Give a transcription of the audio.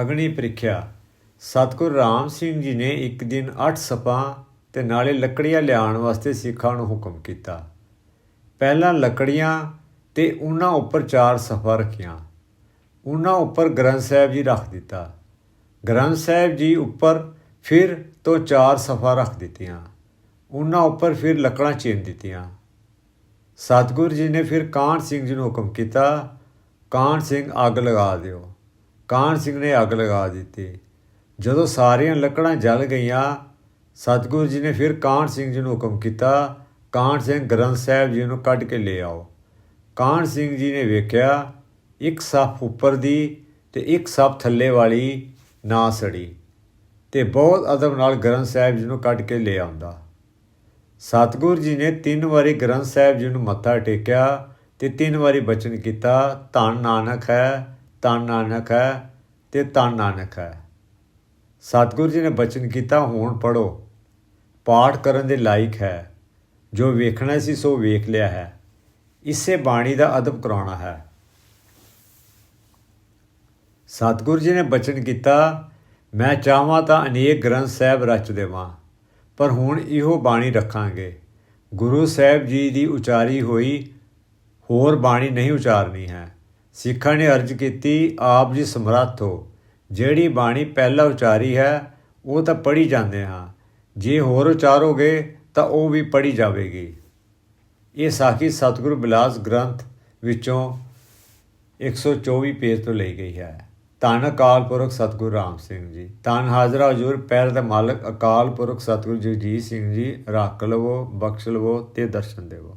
ਅਗਨੀ ਪ੍ਰੀਖਿਆ। ਸਤਿਗੁਰ ਰਾਮ ਸਿੰਘ ਜੀ ਨੇ ਇੱਕ ਦਿਨ 8 ਸਪਾਂ ਤੇ ਨਾਲੇ ਲੱਕੜੀਆਂ ਲਿਆਉਣ ਵਾਸਤੇ ਸਿੱਖਾਂ ਨੂੰ ਹੁਕਮ ਕੀਤਾ। ਪਹਿਲਾਂ ਲੱਕੜੀਆਂ ਤੇ ਉਹਨਾਂ ਉੱਪਰ ਚਾਰ ਸਫਾ ਰੱਖੀਆਂ। ਉਹਨਾਂ ਉੱਪਰ ਗ੍ਰੰਥ ਸਾਹਿਬ ਜੀ ਰੱਖ ਦਿੱਤਾ। ਗ੍ਰੰਥ ਸਾਹਿਬ ਜੀ ਉੱਪਰ ਫਿਰ ਤੋਂ ਚਾਰ ਸਫਾ ਰੱਖ ਦਿੱਤੀਆਂ। ਉਹਨਾਂ ਉੱਪਰ ਫਿਰ ਲੱਕੜਾਂ ਚੀਨ ਦਿੱਤੀਆਂ। ਸਤਿਗੁਰੂ ਜੀ ਨੇ ਫਿਰ ਕਾਹਨ ਸਿੰਘ ਜੀ ਨੂੰ ਹੁਕਮ ਕੀਤਾ ਕਾਹਨ ਸਿੰਘ ਅੱਗ ਲਗਾ ਦਿਓ। ਕਾਹਨ ਸਿੰਘ ਨੇ ਅੱਗ ਲਗਾ ਦਿੱਤੀ। ਜਦੋਂ ਸਾਰੀਆਂ ਲੱਕੜਾਂ ਜਲ ਗਈਆਂ, ਸਤਿਗੁਰੂ ਜੀ ਨੇ ਫਿਰ ਕਾਹਨ ਸਿੰਘ ਜੀ ਨੂੰ ਹੁਕਮ ਕੀਤਾ ਕਾਹਨ ਸਿੰਘ ਗ੍ਰੰਥ ਸਾਹਿਬ ਜੀ ਨੂੰ ਕੱਢ ਕੇ ਲੈ ਆਓ। ਕਾਹਨ ਸਿੰਘ ਜੀ ਨੇ ਵੇਖਿਆ, ਇੱਕ ਸੱਪ ਉੱਪਰ ਦੀ ਤੇ ਇੱਕ ਸੱਪ ਥੱਲੇ ਵਾਲੀ ਨਾ ਸੜੀ ਤੇ ਬਹੁਤ ਅਦਬ ਨਾਲ ਗ੍ਰੰਥ ਸਾਹਿਬ ਜੀ ਨੂੰ ਕੱਢ ਕੇ ਲੈ ਆਉਂਦਾ। ਸਤਿਗੁਰ ਜੀ ਨੇ ਤਿੰਨ ਵਾਰੀ ਗ੍ਰੰਥ ਸਾਹਿਬ ਜੀ ਨੂੰ ਮੱਥਾ ਟੇਕਿਆ ਤੇ ਤਿੰਨ ਵਾਰੀ ਬਚਨ ਕੀਤਾ, ਧੰਨ ਨਾਨਕ ਹੈ ਤਨ ਨਾਨਕ ਹੈ ਤੇ ਤਨ ਨਾਨਕ ਹੈ। ਸਤਿਗੁਰੂ ਜੀ ਨੇ ਬਚਨ ਕੀਤਾ, ਹੁਣ ਪੜੋ ਪਾਠ ਕਰਨ ਦੇ ਲਾਇਕ ਹੈ। ਜੋ ਵੇਖਣਾ ਸੀ, ਸੋ ਵੇਖ ਲਿਆ ਹੈ। ਇਸੇ ਬਾਣੀ ਦਾ ਅਦਬ ਕਰਾਉਣਾ ਹੈ। ਸਤਿਗੁਰੂ ਜੀ ਨੇ ਬਚਨ ਕੀਤਾ, ਮੈਂ ਚਾਹਾਂ ਤਾਂ ਅਨੇਕ ਗ੍ਰੰਥ ਸਾਹਿਬ ਰਚ ਦੇਵਾਂ, ਪਰ ਹੁਣ ਇਹੋ ਬਾਣੀ ਰੱਖਾਂਗੇ। ਗੁਰੂ ਸਾਹਿਬ ਜੀ ਦੀ ਉਚਾਰੀ ਹੋਈ, ਹੋਰ ਬਾਣੀ ਨਹੀਂ ਉਚਾਰਨੀ ਹੈ। ਸਿੱਖਾਂ ਨੇ ਅਰਜ਼ ਕੀਤੀ, ਆਪ ਜੀ ਸਮਰੱਥ ਹੋ। ਜਿਹੜੀ ਬਾਣੀ ਪਹਿਲਾਂ ਉਚਾਰੀ ਹੈ, ਉਹ ਤਾਂ ਪੜ੍ਹੀ ਜਾਂਦੇ ਹਾਂ। ਜੇ ਹੋਰ ਉਚਾਰੋਗੇ, ਤਾਂ ਉਹ ਵੀ ਪੜ੍ਹੀ ਜਾਵੇਗੀ। ਇਹ ਸਾਖੀ ਸਤਿਗੁਰੂ ਬਿਲਾਸ ਗ੍ਰੰਥ ਵਿੱਚੋਂ 124 ਪੇਜ ਤੋਂ ਲਈ ਗਈ ਹੈ। ਧੰਨ ਅਕਾਲ ਪੁਰਖ ਸਤਿਗੁਰੂ ਰਾਮ ਸਿੰਘ ਜੀ। ਧੰਨ ਹਾਜ਼ਰਾ ਹਜ਼ੂਰ ਪੈਰ ਦਾ ਮਾਲਕ ਅਕਾਲ ਪੁਰਖ ਸਤਿਗੁਰੂ ਜਗਜੀਤ ਸਿੰਘ ਜੀ। ਰੱਖ ਲਵੋ, ਬਖਸ਼ ਲਵੋ ਤੇ ਦਰਸ਼ਨ ਦੇਵੋ।